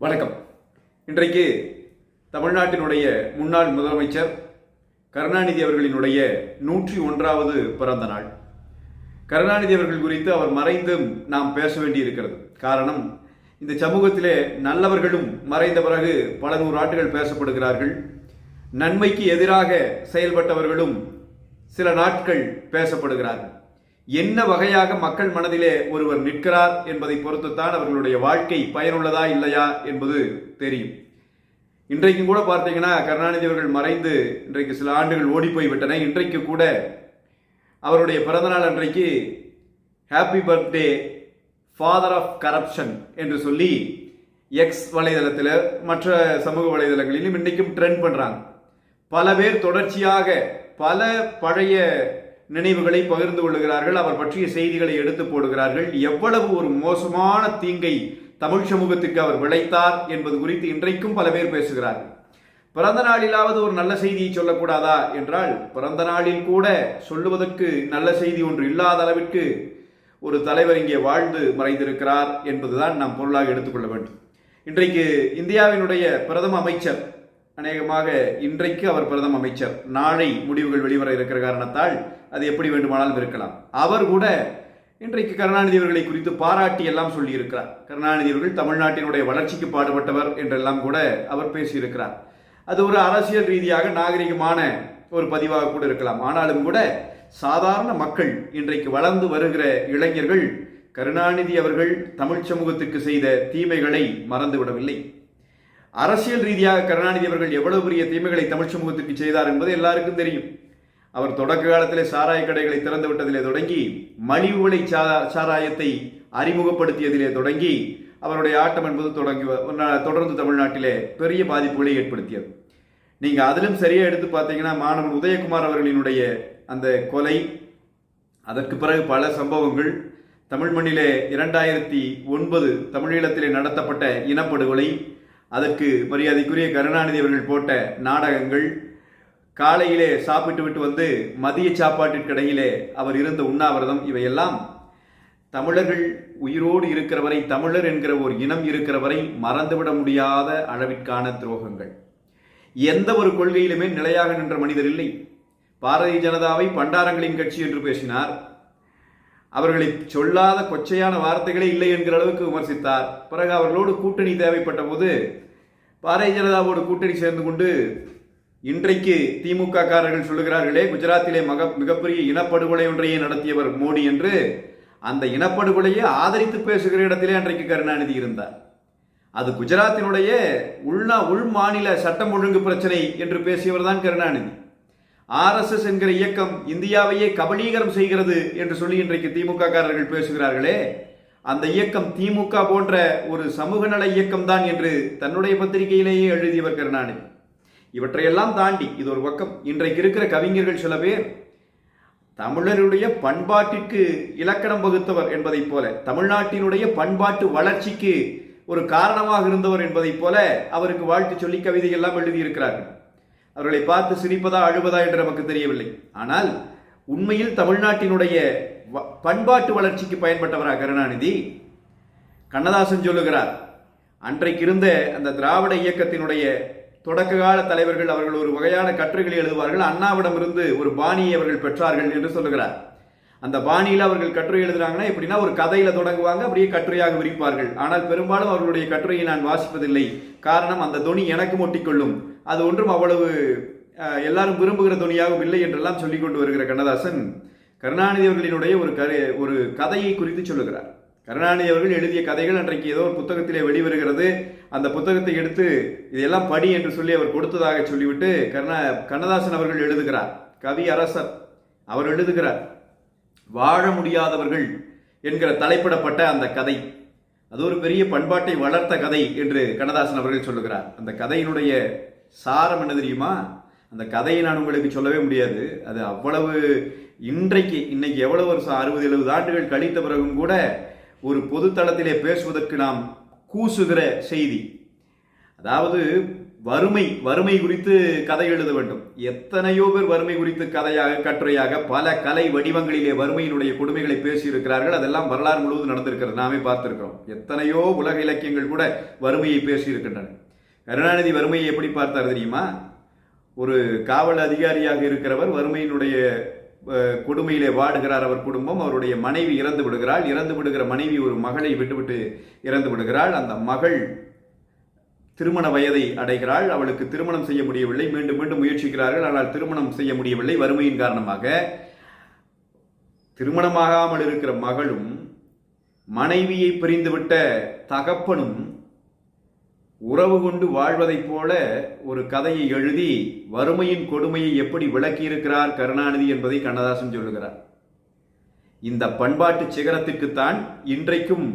வணக்கம். இன்றைக்கு தமிழ்நாட்டினுடைய முன்னாள் முதலமைச்சர் கருணாநிதி அவர்களினுடைய நூற்றி ஒன்றாவது பிறந்த நாள். கருணாநிதி அவர்கள் குறித்து அவர் மறைந்தும் நாம் பேச வேண்டியிருக்கிறது. காரணம் இந்த சமூகத்திலே நல்லவர்களும் மறைந்த பிறகு பல நூறு ஆண்டுகள் பேசப்படுகிறார்கள். நன்மைக்கு எதிராக செயல்பட்டவர்களும் சில நாட்கள் பேசப்படுகிறார்கள். என்ன வகையாக மக்கள் மனதிலே ஒருவர் நிற்கிறார் என்பதை பொறுத்துத்தான் அவர்களுடைய வாழ்க்கை பயனுள்ளதா இல்லையா என்பது தெரியும். இன்றைக்கும் கூட பார்த்தீங்கன்னா கருணாநிதி அவர்கள் மறைந்து இன்றைக்கு சில ஆண்டுகள் ஓடி விட்டன இன்றைக்கு கூட அவருடைய பிறந்தநாள் அன்றைக்கு happy birthday father of corruption என்று சொல்லி எக்ஸ் வலைதளத்தில் மற்ற சமூக வலைதளங்களிலும் இன்றைக்கும் ட்ரெண்ட் பண்ணுறாங்க பல பேர் தொடர்ச்சியாக பல பழைய நினைவுகளை பகிர்ந்து கொள்ளுகிறார்கள் அவர் பற்றிய செய்திகளை எடுத்து போடுகிறார்கள். எவ்வளவு ஒரு மோசமான தீங்கை தமிழ் சமூகத்திற்கு அவர் விளைத்தார் என்பது குறித்து இன்றைக்கும் பல பேர் பேசுகிறார்கள். பிறந்த நாளிலாவது ஒரு நல்ல செய்தியை சொல்லக்கூடாதா என்றால் பிறந்த நாளில் கூட சொல்லுவதற்கு நல்ல செய்தி ஒன்று இல்லாத அளவிற்கு ஒரு தலைவர் இங்கே வாழ்ந்து மறைந்திருக்கிறார் என்பதுதான் நாம் பொருளாக எடுத்துக்கொள்ள வேண்டும். இன்றைக்கு இந்தியாவினுடைய பிரதம அமைச்சர் அநேகமாக இன்றைக்கு அவர் பிரதம அமைச்சர் நாளை முடிவுகள் வெளிவர இருக்கிற காரணத்தால் அது எப்படி வேண்டுமானாலும் இருக்கலாம். அவர் கூட இன்றைக்கு கருணாநிதி அவர்களை குறித்து பாராட்டி எல்லாம் சொல்லியிருக்கிறார். கருணாநிதி அவர்கள் தமிழ்நாட்டினுடைய வளர்ச்சிக்கு பாடுபட்டவர் என்றெல்லாம் கூட அவர் பேசியிருக்கிறார். அது ஒரு அரசியல் ரீதியாக நாகரிகமான ஒரு பதிவாக கூட இருக்கலாம். ஆனாலும் கூட சாதாரண மக்கள் இன்றைக்கு வளர்ந்து வருகிற இளைஞர்கள் கருணாநிதி அவர்கள் தமிழ் சமூகத்துக்கு செய்த தீமைகளை மறந்துவிடவில்லை. அரசியல் ரீதியாக கருணாநிதி அவர்கள் எவ்வளவு பெரிய தீமைகளை தமிழ் சமூகத்துக்கு செய்தார் என்பது எல்லாருக்கும் தெரியும். அவர் தொடக்க காலத்திலே சாராய கடைகளை திறந்து விட்டதிலே தொடங்கி மலிவு விலை சாராயத்தை அறிமுகப்படுத்தியதிலே தொடங்கி அவருடைய ஆட்டம் என்பது தொடங்கி தொடர்ந்து தமிழ்நாட்டிலே பெரிய பாதிப்புகளை ஏற்படுத்தியது. நீங்கள் அதிலும் சரியாக எடுத்து பார்த்தீங்கன்னா மாணவன் உதயகுமார் அவர்களினுடைய அந்த கொலை அதற்கு பிறகு பல சம்பவங்கள் தமிழ் மண்ணிலே இரண்டாயிரத்தி ஒன்பது தமிழீழத்திலே நடத்தப்பட்ட இனப்படுகொலை அதற்கு மரியாதைக்குரிய கருணாநிதி அவர்கள் போட்ட நாடகங்கள் காலையிலே சாப்பிட்டு விட்டு வந்து மதிய சாப்பாட்டிற்கிடையிலே அவர் இருந்த உண்ணாவிரதம் இவையெல்லாம் தமிழர்கள் உயிரோடு இருக்கிற வரை தமிழர் என்கிற ஒரு இனம் இருக்கிற வரை மறந்துவிட முடியாத அளவிற்கான துரோகங்கள். எந்த ஒரு கொள்கையிலுமே நிலையாக நின்ற மனிதர் இல்லை. பாரதிய ஜனதாவை பண்டாரங்களின் கட்சி என்று பேசினார். அவர்களை சொல்லாத கொச்சையான வார்த்தைகளே இல்லை என்கிற அளவுக்கு விமர்சித்தார். பிறகு அவர்களோடு கூட்டணி தேவைப்பட்ட போது பாரதிய ஜனதாவோடு கூட்டணி சேர்ந்து கொண்டு இன்றைக்கு திமுக காரர்கள் சொல்லுகிறார்களே குஜராத்திலே மக மிகப்பெரிய இனப்படுகொலை ஒன்றையே நடத்தியவர் மோடி என்று. அந்த இனப்படுகொலையை ஆதரித்து பேசுகிற இடத்திலே அன்றைக்கு கருணாநிதி இருந்தார். அது குஜராத்தினுடைய உள்நா உள் மாநில சட்டம் ஒழுங்கு பிரச்சனை என்று பேசியவர் தான் கருணாநிதி. ஆர்எஸ்எஸ் என்கிற இயக்கம் இந்தியாவையே கபலீகரம் செய்கிறது என்று சொல்லி இன்றைக்கு திமுக காரர்கள் பேசுகிறார்களே அந்த இயக்கம் திமுக போன்ற ஒரு சமூக நல இயக்கம் தான் என்று தன்னுடைய பத்திரிகையிலேயே எழுதியவர் கருணாநிதி. இவற்றையெல்லாம் தாண்டி இது ஒரு பக்கம். இன்றைக்கு இருக்கிற கவிஞர்கள் சில பேர் தமிழருடைய பண்பாட்டிற்கு இலக்கணம் வகுத்தவர் என்பதைப் போல தமிழ்நாட்டினுடைய பண்பாட்டு வளர்ச்சிக்கு ஒரு காரணமாக இருந்தவர் என்பதைப் போல அவருக்கு வாழ்த்து சொல்லி கவிதை எல்லாம் எழுதியிருக்கிறார்கள். அவர்களை பார்த்து சிரிப்பதா அழுவதா என்று நமக்கு தெரியவில்லை. ஆனால் உண்மையில் தமிழ்நாட்டினுடைய பண்பாட்டு வளர்ச்சிக்கு பயன்பட்டவரா கருணாநிதி கண்ணதாசன் சொல்லுகிறார் அன்றைக்கு இருந்த அந்த திராவிட இயக்கத்தினுடைய தொடக்க கால தலைவர்கள் அவர்கள் ஒரு வகையான கட்டுரைகளை எழுதுவார்கள். அண்ணாவிடம் இருந்து ஒரு பாணியை அவர்கள் பெற்றார்கள் என்று சொல்லுகிறார். அந்த பாணியில் அவர்கள் கட்டுரை எழுதுறாங்கன்னா எப்படின்னா ஒரு கதையில தொடங்குவாங்க அப்படியே கட்டுரையாக விரிப்பார்கள். ஆனால் பெரும்பாலும் அவர்களுடைய கட்டுரையை நான் வாசிப்பதில்லை. காரணம் அந்த துணி எனக்கு ஒட்டிக்கொள்ளும் அது ஒன்றும் அவ்வளவு எல்லாரும் விரும்புகிற துணியாகவும் இல்லை என்றெல்லாம் சொல்லிக் கொண்டு வருகிற கண்ணதாசன் கருணாநிதி அவர்களினுடைய ஒரு கரு ஒரு கதையை குறித்து சொல்லுகிறார். கருணாநிதி அவர்கள் எழுதிய கதைகள் அன்றைக்கு ஏதோ ஒரு புத்தகத்திலே வெளிவருகிறது. அந்த புத்தகத்தை எடுத்து இதெல்லாம் படி என்று சொல்லி அவர் கொடுத்ததாக சொல்லிவிட்டு கருணா கண்ணதாசன் அவர்கள் எழுதுகிறார். கவி அரசர் அவர் எழுதுகிறார். வாழ முடியாதவர்கள் என்கிற தலைப்பிடப்பட்ட அந்த கதை. அது ஒரு பெரிய பண்பாட்டை வளர்த்த கதை என்று கண்ணதாசன் அவர்கள் சொல்லுகிறார். அந்த கதையினுடைய சாரம் என்ன தெரியுமா? அந்த கதையை நான் உங்களுக்கு சொல்லவே முடியாது. அது அவ்வளவு இன்றைக்கு இன்னைக்கு எவ்வளவு வருஷம்? அறுபது எழுபது ஆண்டுகள் கழித்த பிறகும் கூட ஒரு பொதுத்தளத்திலே பேசுவதற்கு நாம் கூசுகிற செய்தி. அதாவது வறுமை வறுமை குறித்து கதை எழுத வேண்டும். எத்தனையோ பேர் வறுமை குறித்து கதையாக கட்டுரையாக பல கலை வடிவங்களிலே வறுமையினுடைய கொடுமைகளை பேசியிருக்கிறார்கள். அதெல்லாம் வரலாறு முழுவதும் நடந்திருக்கிறது. நாமே பார்த்திருக்கிறோம். எத்தனையோ உலக இலக்கியங்கள் கூட வறுமையை பேசியிருக்கின்றன. கருணாநிதி வறுமையை எப்படி பார்த்தார் தெரியுமா? ஒரு காவல் அதிகாரியாக இருக்கிறவர் வறுமையினுடைய கொடுமையிலே வாடுகிறார் அவர் குடும்பம் அவருடைய மனைவி இறந்து விடுகிறாள். இறந்து விடுகிற மனைவி ஒரு மகளை விட்டுவிட்டு இறந்து விடுகிறாள். அந்த மகள் திருமண வயதை அடைகிறாள். அவளுக்கு திருமணம் செய்ய முடியவில்லை. மீண்டும் மீண்டும் முயற்சிக்கிறார்கள். ஆனால் திருமணம் செய்ய முடியவில்லை. வறுமையின் காரணமாக திருமணமாகாமல் இருக்கிற மகளும் மனைவியை பிரிந்துவிட்ட தகப்பனும் உறவு கொண்டு வாழ்வதைப் போல ஒரு கதையை எழுதி வறுமையின் கொடுமையை எப்படி விளக்கியிருக்கிறார் கருணாநிதி என்பதை கண்ணதாசன் சொல்லுகிறார். இந்த பண்பாட்டு சிகரத்துக்குத்தான் இன்றைக்கும்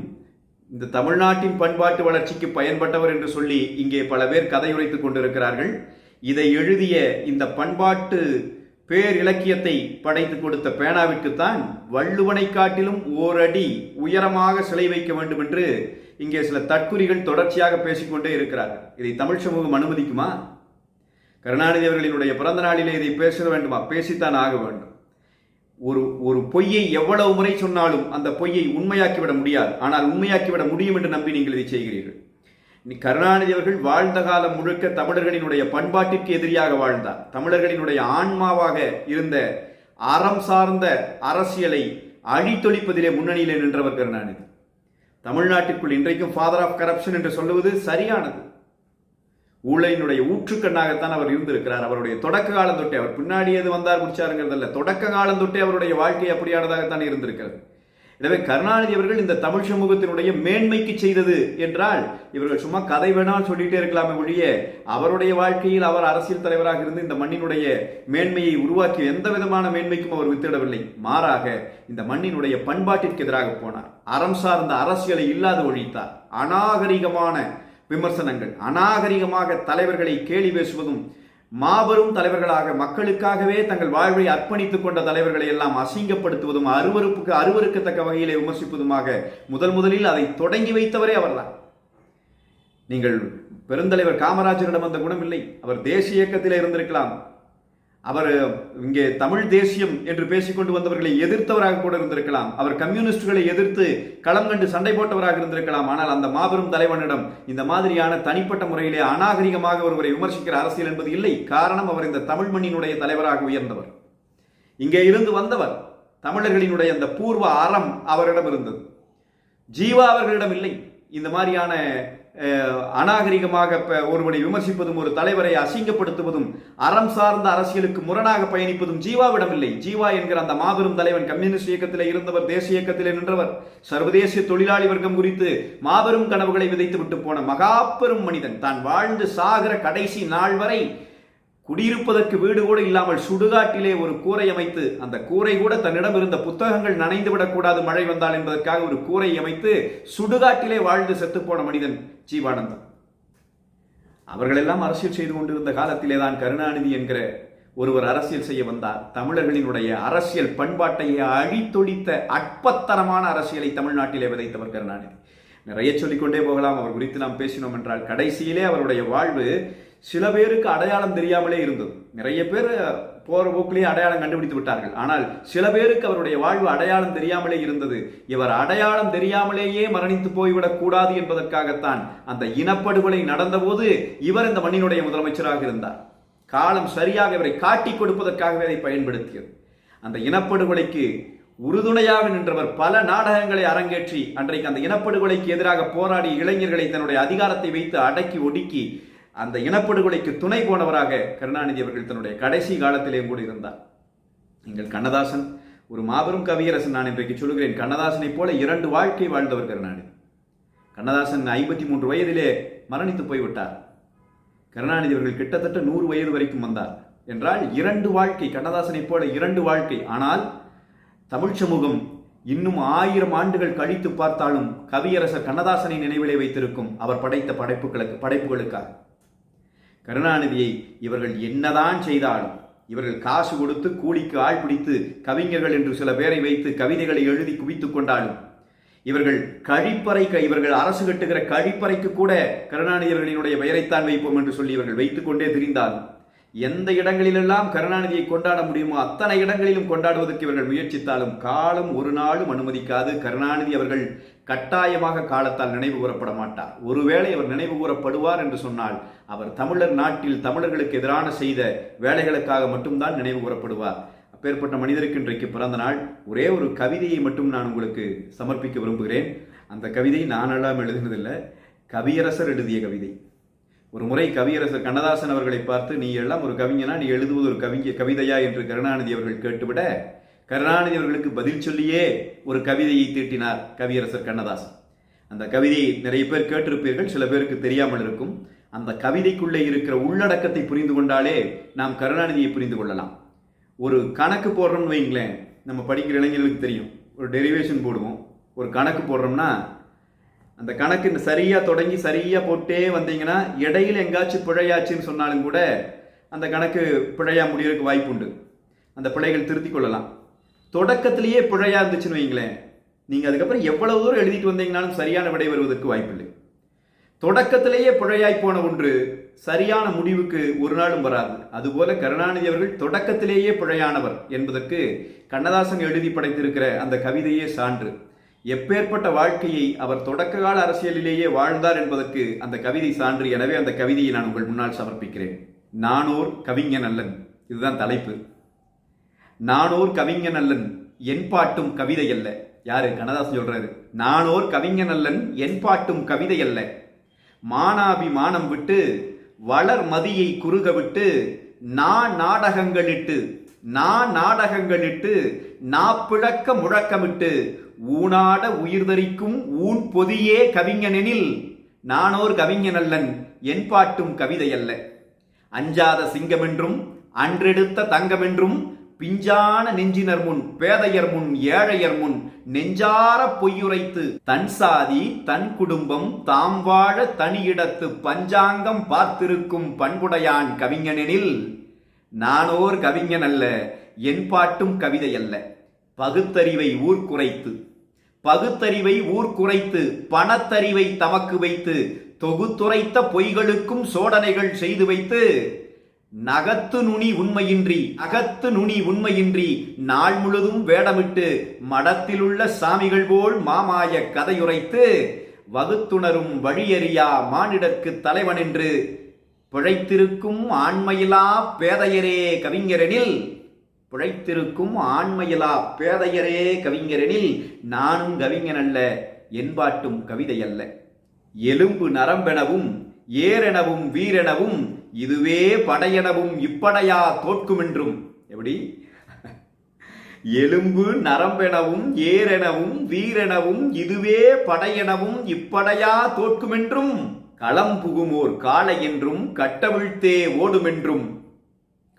இந்த தமிழ்நாட்டின் பண்பாட்டு வளர்ச்சிக்கு பயன்பட்டவர் என்று சொல்லி இங்கே பல பேர் கதையுரைத்துக் கொண்டிருக்கிறார்கள். இதை எழுதிய இந்த பண்பாட்டு பேர் இலக்கியத்தை படைத்து கொடுத்த பேனாவிற்குத்தான் வள்ளுவனை காட்டிலும் ஓரடி உயரமாக சிலை வைக்க வேண்டும் என்று இங்கே சில தற்குறிகள் தொடர்ச்சியாக பேசிக்கொண்டே இருக்கிறார்கள். இதை தமிழ் சமூகம் அனுமதிக்குமா? கருணாநிதி அவர்களினுடைய பிறந்த நாளிலே இதை பேச வேண்டுமா? பேசித்தான் ஆக வேண்டும். ஒரு ஒரு பொய்யை எவ்வளவு முறை சொன்னாலும் அந்த பொய்யை உண்மையாக்கிவிட முடியாது. ஆனால் உண்மையாக்கிவிட முடியும் என்று நம்பி நீங்கள் இதை செய்கிறீர்கள். நீ கருணாநிதி அவர்கள் வாழ்ந்த காலம் முழுக்க தமிழர்களினுடைய பண்பாட்டிற்கு எதிரியாக வாழ்ந்தார். தமிழர்களினுடைய ஆன்மாவாக இருந்த அறம் சார்ந்த அரசியலை அழித்தொழிப்பதிலே முன்னணியிலே நின்றவர் கருணாநிதி. தமிழ்நாட்டிற்குள் இன்றைக்கும் ஃபாதர் ஆஃப் கரப்ஷன் என்று சொல்லுவது சரியானது. ஊழலினுடைய ஊற்றுக்கண்ணாகத்தான் அவர் இருந்திருக்கிறார். அவருடைய தொடக்க காலம் தொட்டே அவர் பின்னாடி எது வந்தார் முடிச்சாருங்கிறதல்ல தொடக்க காலம் தொட்டே அவருடைய வாழ்க்கை அப்படியானதாகத்தான் இருந்திருக்கிறது. எனவே கருணாநிதி அவர்கள் இந்த தமிழ் சமூகத்தினுடைய மேன்மைக்கு செய்தது என்றால் இவர்கள் சும்மா கதை வேணால் சொல்லிட்டே இருக்கலாமே ஒழிய அவருடைய வாழ்க்கையில் அவர் அரசியல் தலைவராக இருந்து இந்த மண்ணினுடைய மேன்மையை உருவாக்கிய எந்த விதமான மேன்மைக்கும் அவர் வித்திடவில்லை. மாறாக இந்த மண்ணினுடைய பண்பாட்டிற்கு எதிராக போனார். அறம் சார்ந்த அரசியலை இல்லாது ஒழித்தார். அநாகரிகமான விமர்சனங்கள் அநாகரிகமாக தலைவர்களை கேலி பேசுவதும் மாபெரும் தலைவர்களாக மக்களுக்காகவே தங்கள் வாழ்வை அர்ப்பணித்துக் கொண்ட தலைவர்களை எல்லாம் அசிங்கப்படுத்துவதும் அருவருப்புக்கு அருவருக்கத்தக்க வகையிலே விமர்சிப்பதுமாக முதல் முதலில் அதை தொடங்கி வைத்தவரே அவர்தான். நீங்கள் பெருந்தலைவர் காமராஜரிடம் அந்த குணம் இல்லை. அவர் தேசிய இயக்கத்திலே இருந்திருக்கலாம். அவர் இங்கே தமிழ் தேசியம் என்று பேசிக்கொண்டு வந்தவர்களை எதிர்த்தவராக கூட இருந்திருக்கலாம். அவர் கம்யூனிஸ்டுகளை எதிர்த்து களம் கண்டு சண்டை போட்டவராக இருந்திருக்கலாம். ஆனால் அந்த மாபெரும் தலைவனிடம் இந்த மாதிரியான தனிப்பட்ட முறையிலே அநாகரிகமாக ஒருவரை விமர்சிக்கிற அரசியல் என்பது இல்லை. காரணம் அவர் இந்த தமிழ் மண்ணினுடைய தலைவராக உயர்ந்தவர். இங்கே இருந்து வந்தவர் தமிழர்களினுடைய அந்த பூர்வ அறம் அவரிடம் இருந்தது. ஜீவா அவர்களிடம் இல்லை. இந்த மாதிரியான அநாகரிகமாக ஒருவனை விமர்சிப்பதும் ஒரு தலைவரை அசிங்கப்படுத்துவதும் அறம் சார்ந்த அரசியலுக்கு முரணாக பயணிப்பதும் ஜீவாவிடம் இல்லை ஜீவா என்கிற அந்த மாபெரும் தலைவன் கம்யூனிஸ்ட் இயக்கத்திலே இருந்தவர் தேசிய இயக்கத்திலே நின்றவர். சர்வதேசிய தொழிலாளி வர்க்கம் குறித்து மாபெரும் கனவுகளை விதைத்து விட்டு போன மகாபெரும் மனிதன் தான் வாழ்ந்து சாகிற கடைசி நாள் வரை குடியிருப்பதற்கு வீடு கூட இல்லாமல் சுடுகாட்டிலே ஒரு கூரை அமைத்து அந்த கூரை கூட தன்னிடம் இருந்த புத்தகங்கள் நனைந்து விடக்கூடாது மழை வந்தால் என்பதற்காக ஒரு கூரை அமைத்து சுடுகாட்டிலே வாழ்ந்து செத்துப்போன மனிதன் ஜீவானந்தம். அவர்களெல்லாம் அரசியல் செய்து கொண்டிருந்த காலத்திலே தான் கருணாநிதி என்கிற ஒருவர் அரசியல் செய்ய வந்தார். தமிழர்களினுடைய அரசியல் பண்பாட்டையே அழித்தொழித்த அற்பத்தரமான அரசியலை தமிழ்நாட்டிலே விதைத்தவர் கருணாநிதி. நிறைய சொல்லிக்கொண்டே போகலாம். அவர் குறித்து நாம் பேசினோம் என்றால் கடைசியிலே அவருடைய வாழ்வு சில பேருக்கு அடையாளம் தெரியாமலே இருந்தது. நிறைய பேர் போற போக்கிலேயே அடையாளம் கண்டுபிடித்து விட்டார்கள். ஆனால் சில பேருக்கு அவருடைய வாழ்வு அடையாளம் தெரியாமலே இருந்தது. இவர் அடையாளம் தெரியாமலேயே மரணித்து போய்விடக் கூடாது என்பதற்காகத்தான் அந்த இனப்படுகொலை நடந்தபோது இவர் இந்த மண்ணினுடைய முதலமைச்சராக இருந்தார். காலம் சரியாக இவரை காட்டிக் கொடுப்பதற்காகவே அதை பயன்படுத்தியது. அந்த இனப்படுகொலைக்கு உறுதுணையாக நின்றவர் பல நாடகங்களை அரங்கேற்றி அன்றைக்கு அந்த இனப்படுகொலைக்கு எதிராக போராடி இளைஞர்களை தன்னுடைய அதிகாரத்தை வைத்து அடக்கி ஒடுக்கி அந்த இனப்படுகொலைக்கு துணை போனவராக கருணாநிதி அவர்கள் தன்னுடைய கடைசி காலத்திலேயும் கூட இருந்தார் எங்கள் கண்ணதாசன் ஒரு மாபெரும் கவியரசன் நான் இன்றைக்கு சொல்கிறேன் கண்ணதாசனைப் போல இரண்டு வாழ்க்கை வாழ்ந்தவர் கருணாநிதி. கண்ணதாசன் ஐம்பத்தி மூன்று வயதிலே மரணித்து போய்விட்டார். கருணாநிதி அவர்கள் கிட்டத்தட்ட நூறு வயது வரைக்கும் வந்தார். என்றால் இரண்டு வாழ்க்கை கண்ணதாசனைப் போல இரண்டு வாழ்க்கை. ஆனால் தமிழ் சமூகம் இன்னும் ஆயிரம் ஆண்டுகள் கழித்து பார்த்தாலும் கவியரசர் கண்ணதாசனை நினைவிலே வைத்திருக்கும் அவர் படைத்த படைப்புகளுக்கு படைப்புகளுக்காக. கருணாநிதியை இவர்கள் என்னதான் செய்தாலும் இவர்கள் காசு கொடுத்து கூலிக்கு ஆள் பிடித்து கவிஞர்கள் என்று சில பேரை வைத்து கவிதைகளை எழுதி குவித்துக் கொண்டாலும் இவர்கள் கழிப்பறை இவர்கள் அரசு கட்டுகிற கழிப்பறைக்கு கூட கருணாநிதி அவர்களினுடைய பெயரைத்தான் வைப்போம் என்று சொல்லி இவர்கள் வைத்துக் கொண்டே எந்த இடங்களிலெல்லாம் கருணாநிதியை கொண்டாட முடியுமோ அத்தனை இடங்களிலும் கொண்டாடுவதற்கு இவர்கள் முயற்சித்தாலும் காலம் ஒரு நாளும் அனுமதிக்காது. கருணாநிதி அவர்கள் கட்டாயமாக காலத்தால் நினைவு கூறப்பட மாட்டார். ஒருவேளை அவர் நினைவு கூறப்படுவார் என்று சொன்னால் அவர் தமிழர் நாட்டில் தமிழர்களுக்கு எதிரான செய்த வேலைகளுக்காக மட்டும்தான் நினைவு கூறப்படுவார். அப்பேற்பட்ட மனிதருக்கு இன்றைக்கு பிறந்த நாள். ஒரே ஒரு கவிதையை மட்டும் நான் உங்களுக்கு சமர்ப்பிக்க விரும்புகிறேன். அந்த கவிதை நான் எல்லாம் எழுதினதில்லை. கவியரசர் எழுதிய கவிதை. ஒரு முறை கவியரசர் கண்ணதாசன் அவர்களை பார்த்து நீ எல்லாம் ஒரு கவிஞனா? நீ எழுதுவது ஒரு கவிஞ கவிதையா? என்று கருணாநிதி அவர்கள் கேட்டுவிட கருணாநிதி அவர்களுக்கு பதில் சொல்லியே ஒரு கவிதையை தீட்டினார் கவியரசர் கண்ணதாசன். அந்த கவிதையை நிறைய பேர் கேட்டிருப்பீர்கள் சில பேருக்கு தெரியாமல் இருக்கும். அந்த கவிதைக்குள்ளே இருக்கிற உள்ளடக்கத்தை புரிந்து கொண்டாலே நாம் கருணாநிதியை புரிந்து கொள்ளலாம். ஒரு கணக்கு போடுறோம்னு வைங்களேன் நம்ம படிக்கிற இளைஞர்களுக்கு தெரியும். ஒரு டெரிவேஷன் போடுவோம். ஒரு கணக்கு போடுறோம்னா அந்த கணக்கு இந்த தொடங்கி சரியாக போட்டே வந்தீங்கன்னா இடையில எங்காச்சும் பிழையாச்சுன்னு சொன்னாலும் கூட அந்த கணக்கு பிழையா முடியறதுக்கு வாய்ப்பு உண்டு. அந்த பிழைகள் திருத்திக் கொள்ளலாம். தொடக்கத்திலேயே பிழையாக இருந்துச்சுன்னு வைங்களேன் நீங்கள் அதுக்கப்புறம் எவ்வளவு தூரம் எழுதிட்டு வந்தீங்கனாலும் சரியான விடை வருவதற்கு வாய்ப்பில்லை. தொடக்கத்திலேயே பிழையாய் போன ஒன்று சரியான முடிவுக்கு ஒரு நாளும் வராது. அதுபோல கருணாநிதி அவர்கள் தொடக்கத்திலேயே பிழையானவர் என்பதற்கு கண்ணதாசன் எழுதி படைத்திருக்கிற அந்த கவிதையே சான்று. எப்பேற்பட்ட வாழ்க்கையை அவர் தொடக்க கால அரசியலிலேயே வாழ்ந்தார் என்பதற்கு அந்த கவிதை சான்று. எனவே அந்த கவிதையை நான் உங்கள் முன்னால் சமர்ப்பிக்கிறேன். நானோர் கவிஞன் அல்லன். இதுதான் தலைப்பு. நானோர் கவிஞன் அல்லன் என் பாட்டும் கவிதை அல்ல. யாரு? கண்ணதாசன் சொல்றாரு. நானோர் கவிஞன் அல்லன் என் பாட்டும் கவிதை அல்ல. மானாபிமானம் விட்டு வளர் மதியை குறுக விட்டு நான் நாடகங்களிட்டு நான் நாடகங்களிட்டு நாப்பிழக்க முழக்கமிட்டு ஊனாட உயிர்தரிக்கும் ஊன் பொதியே கவிஞனெனில் நானோர் கவிஞனல்லன் என் பாட்டும் கவிதையல்ல. அஞ்சாத சிங்கமென்றும் அன்றெடுத்த தங்கமென்றும் பிஞ்சான நெஞ்சினர் முன் பேதையர் முன் ஏழையர் முன் நெஞ்சார பொய்யுரைத்து தன் சாதி தன் குடும்பம் தாம் வாழ தனியிடத்து பஞ்சாங்கம் பார்த்திருக்கும் பண்புடையான் கவிஞனெனில் நானோர் கவிஞன் அல்ல என் பாட்டும் கவிதையல்ல. பகுத்தறிவை ஊர்குறைத்து பகுத்தறிவை ஊர்குறைத்து பணத்தறிவை தமக்கு வைத்து தொகுத்துரைத்த பொய்களுக்கும் சோடனைகள் செய்து வைத்து நகத்து நுனி உண்மையின்றி அகத்து நுனி உண்மையின்றி நாள் முழுதும் வேடமிட்டு மடத்திலுள்ள சாமிகள் போல் மாமாய கதையுரைத்து வகுத்துணரும் வழியறியா மானிடற்கு தலைவன் என்று பிழைத்திருக்கும் ஆண்மையிலா பேதையரே கவிஞரெனில் பிழைத்திருக்கும் ஆண்மையிலா பேதையரே கவிஞரெனில் நானும் கவிஞன் அல்ல என்பாட்டும் கவிதை அல்ல எலும்பு நரம்பெனவும் ஏரெனவும் வீரெனவும் இதுவே படையெனவும் இப்படையா தோற்குமென்றும். எப்படி? எலும்பு நரம்பெனவும் ஏரெனவும் வீரெனவும் இதுவே படையெனவும் இப்படையா தோற்குமென்றும். களம் புகுமோர் காளை என்றும் கட்டவிழ்த்தே ஓடுமென்றும்.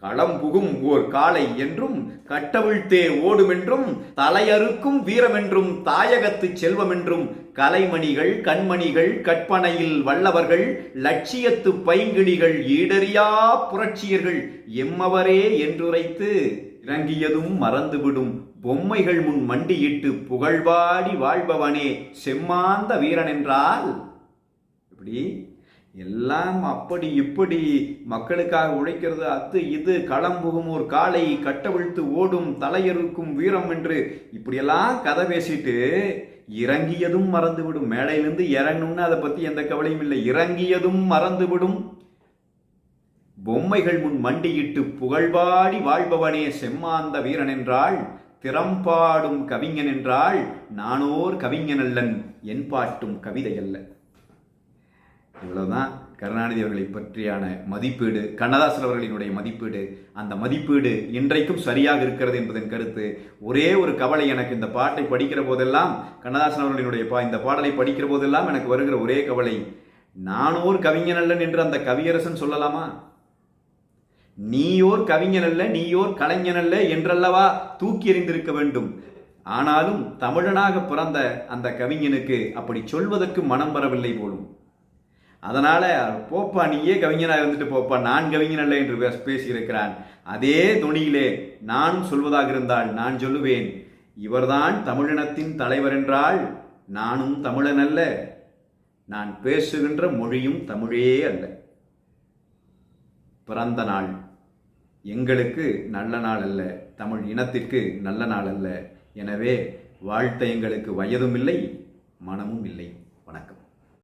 களம் புகும் ஓர் காளை என்றும் கட்டவிழ்த்தே ஓடுமென்றும் தலையறுக்கும் வீரமென்றும் தாயகத்து செல்வமென்றும் கலைமணிகள் கண்மணிகள் கற்பனையில் வல்லவர்கள் லட்சியத்து பைங்கிணிகள் ஈடறியா புரட்சியர்கள் எம்மவரே என்றுரைத்து இறங்கியதும் மறந்துவிடும். பொம்மைகள் முன் மண்டியிட்டு புகழ்வாடி வாழ்பவனே செம்மாந்த வீரன் என்றால் இப்படி எல்லாம் அப்படி இப்படி மக்களுக்காக உழைக்கிறது. அது இது களம் புகுமோர் ஒரு காலை கட்டவிழ்த்து ஓடும் தலையறுக்கும் வீரம் என்று இப்படியெல்லாம் கதை பேசிட்டு இறங்கியதும் மறந்துவிடும். மேடையிலிருந்து இறங்கணும்னு அதை பத்தி எந்த கவலையும் இல்லை. இறங்கியதும் மறந்துவிடும். பொம்மைகள் முன் மண்டியிட்டு புகழ்பாடி வாழ்பவனே செம்மாந்த வீரன் என்றாள். திறம்பாடும் கவிஞன் என்றாள். நானோர் கவிஞன் அல்லன் என் பாட்டும் கவிதை அல்ல இவ்வளவுதான் கருணாநிதி அவர்களை பற்றியான மதிப்பீடு கண்ணதாசன் அவர்களினுடைய மதிப்பீடு. அந்த மதிப்பீடு இன்றைக்கும் சரியாக இருக்கிறது என்பதன் கருத்து. ஒரே ஒரு கவலை எனக்கு இந்த பாட்டை படிக்கிற போதெல்லாம் கண்ணதாசன் அவர்களினுடைய பா இந்த பாடலை படிக்கிற போதெல்லாம் எனக்கு வருகிற ஒரே கவலை. நானோர் கவிஞன் அல்லன் என்று அந்த கவியரசன் சொல்லலாமா? நீயோர் கவிஞன் அல்ல நீயோர் கலைஞன் அல்ல என்றல்லவா தூக்கி எறிந்திருக்க வேண்டும். ஆனாலும் தமிழனாக பிறந்த அந்த கவிஞனுக்கு அப்படி சொல்வதற்கு மனம் வரவில்லை போலும். அதனால் போப்பா நீயே கவிஞனாக இருந்துட்டு போப்பா நான் கவிஞன் அல்ல என்று பேச- பேசியிருக்கிறான். அதே துணியிலே நானும் சொல்வதாக இருந்தால் நான் சொல்லுவேன். இவர்தான் தமிழினத்தின் தலைவர் என்றால் நானும் தமிழன் அல்ல. நான் பேசுகின்ற மொழியும் தமிழே அல்ல. பிறந்த நாள். எங்களுக்கு நல்ல நாள் அல்ல. தமிழ் இனத்திற்கு நல்ல நாள் அல்ல. எனவே வாழ்த்த எங்களுக்கு வயதும் இல்லை மனமும் இல்லை. வணக்கம்.